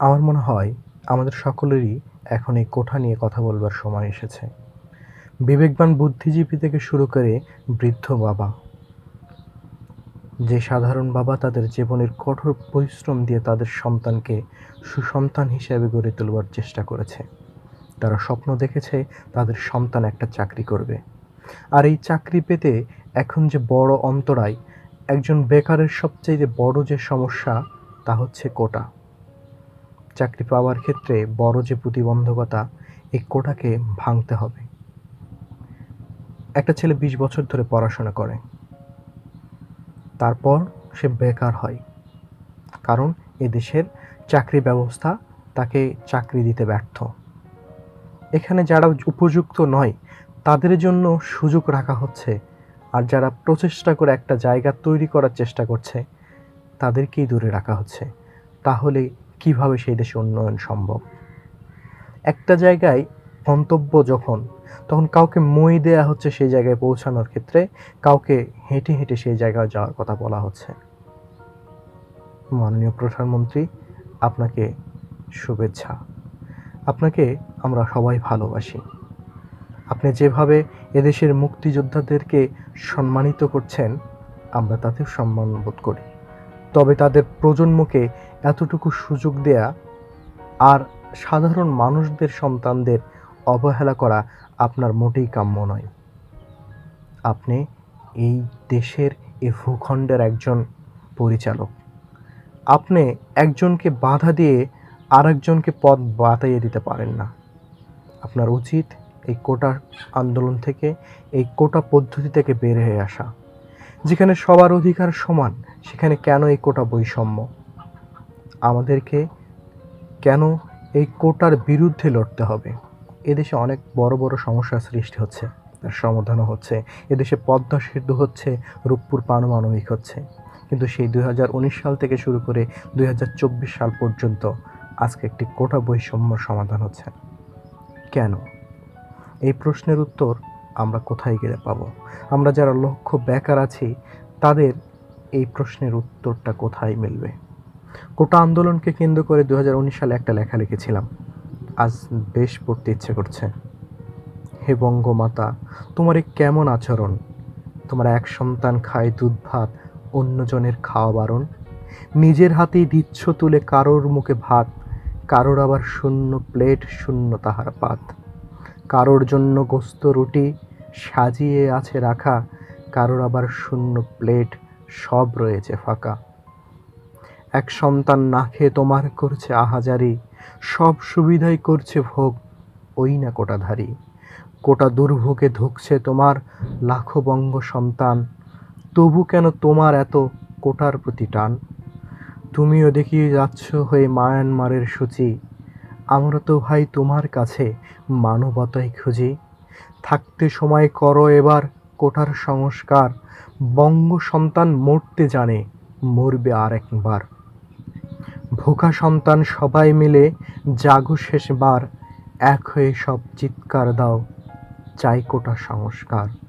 আমার মনে হয় আমাদের সকলেরই এখন এই কোঠা নিয়ে কথা বলবার সময় এসেছে। বিবেকবান বুদ্ধিজীবী থেকে শুরু করে বৃদ্ধ বাবা। যে সাধারণ বাবা তাদের জীবনের কঠোর পরিশ্রম দিয়ে তাদের সন্তানকে সুসন্তান হিসেবে গড়ে তোলবার চেষ্টা করেছে। তারা স্বপ্ন দেখেছে তাদের সন্তান একটা চাকরি করবে। আর এই চাকরি পেতে এখন যে বড় অন্তরায় একজন বেকারের সবচেয়ে বড় যে সমস্যা তা হচ্ছে কোটা। চাকরি পাওয়ার ক্ষেত্রে বড় যে প্রতিবন্ধকতা, এই কোটাকে ভাঙতে হবে। একটা ছেলে বিশ বছর ধরে পড়াশোনা করে। তারপর সে বেকার হয়। কারণ এ দেশের চাকরি ব্যবস্থা তাকে চাকরি দিতে ব্যর্থ। এখানে যারা উপযুক্ত নয়, তাদের জন্য সুযোগ রাখা হচ্ছে। আর যারা প্রচেষ্টা করে একটা জায়গা তৈরি করার চেষ্টা করছে, তাদেরকেই দূরে রাখা হচ্ছে। তাহলে কীভাবে সেই দেশে উন্নয়ন সম্ভব? একটা জায়গায় গন্তব্য যখন, তখন কাউকে মই দেয়া হচ্ছে সেই জায়গায় পৌঁছানোর ক্ষেত্রে, কাউকে হেঁটে হেঁটে সেই জায়গায় যাওয়ার কথা বলা হচ্ছে। মাননীয় প্রধানমন্ত্রী, আপনাকে শুভেচ্ছা। আপনাকে আমরা সবাই ভালোবাসি। আপনি যেভাবে এদেশের মুক্তিযোদ্ধাদেরকে সম্মানিত করছেন, আমরা তাদের সম্মান বোধ করি। তবে তাদের প্রজন্মকে এতটুকু সুযোগ দেয়া আর সাধারণ মানুষদের সন্তানদের অবহেলা করা আপনার মোটেই কাম্য নয়। আপনি এই দেশের এই ভূখণ্ডের একজন পরিচালক। আপনি একজনকে বাধা দিয়ে আরেকজনকে পথ বাতাইয়ে দিতে পারেন না। আপনার উচিত এই কোটা আন্দোলন থেকে, এই কোটা পদ্ধতি থেকে বের হয়ে আসা। যেখানে সবার অধিকার সমান, সেখানে কেন এই কোটা বৈষম্য? আমাদেরকে কেন এই কোটার বিরুদ্ধে লড়তে হবে? এদেশে অনেক বড় বড় সমস্যার সৃষ্টি হচ্ছে, তার সমাধানও হচ্ছে। এদেশে পদ্মা সেতু হচ্ছে, রূপপুর পারমাণবিক হচ্ছে। কিন্তু সেই দুই হাজার উনিশ সাল থেকে শুরু করে দুই হাজার চব্বিশ সাল পর্যন্ত আজকে একটি কোটা বৈষম্য সমাধান হচ্ছে। কেন? এই প্রশ্নের উত্তর আমরা কোথায় গেলে পাবো? আমরা যারা লক্ষ্য বেকার আছি, তাদের এই প্রশ্নের উত্তরটা কোথায় মিলবে? কোটা আন্দোলনকে কেন্দ্র করে দু হাজার উনিশ সালে একটা লেখা লিখেছিলাম, আজ বেশ পড়তে ইচ্ছে করছে। হে বঙ্গমাতা, তোমার এ কেমন আচরণ? তোমার এক সন্তান খায় দুধ, ভাত, অন্যজনের খাওয়া বারণ? নিজের হাতেই দিচ্ছ তুলে কারোর মুখে ভাত, কারোর আবার শূন্য প্লেট, শূন্য তাহার পাত। কারোর জন্য গোস্ত রুটি সাজিয়ে আছে রাখা, কারোর আবার শূন্য প্লেট সব রয়েছে ফাঁকা। এক সন্তান না খেয়ে তোমার করছে আহাজারি, সব সুবিধাই করছে ভোগ, ওই না কোটাধারী। কোটা দুর্ভোগে ধুকছে তোমার লাখো বঙ্গ সন্তান, তবু কেন তোমার এত কোটার প্রতি টান? তুমিও দেখিয়ে যাচ্ছ হয়ে মায়ানমারের সূচি আমরা তো ভাই তোমার কাছে মানবতাই খুঁজি। থাকতে সময় করো এবার কোটার সংস্কার। বঙ্গ সন্তান মরতে জানে, মরবে আর একবার। ভোকা সন্তান সবাই মিলে জাগো শেষবার, এক হয়ে সব চিৎকার দাও, চাই কোটা সংস্কার।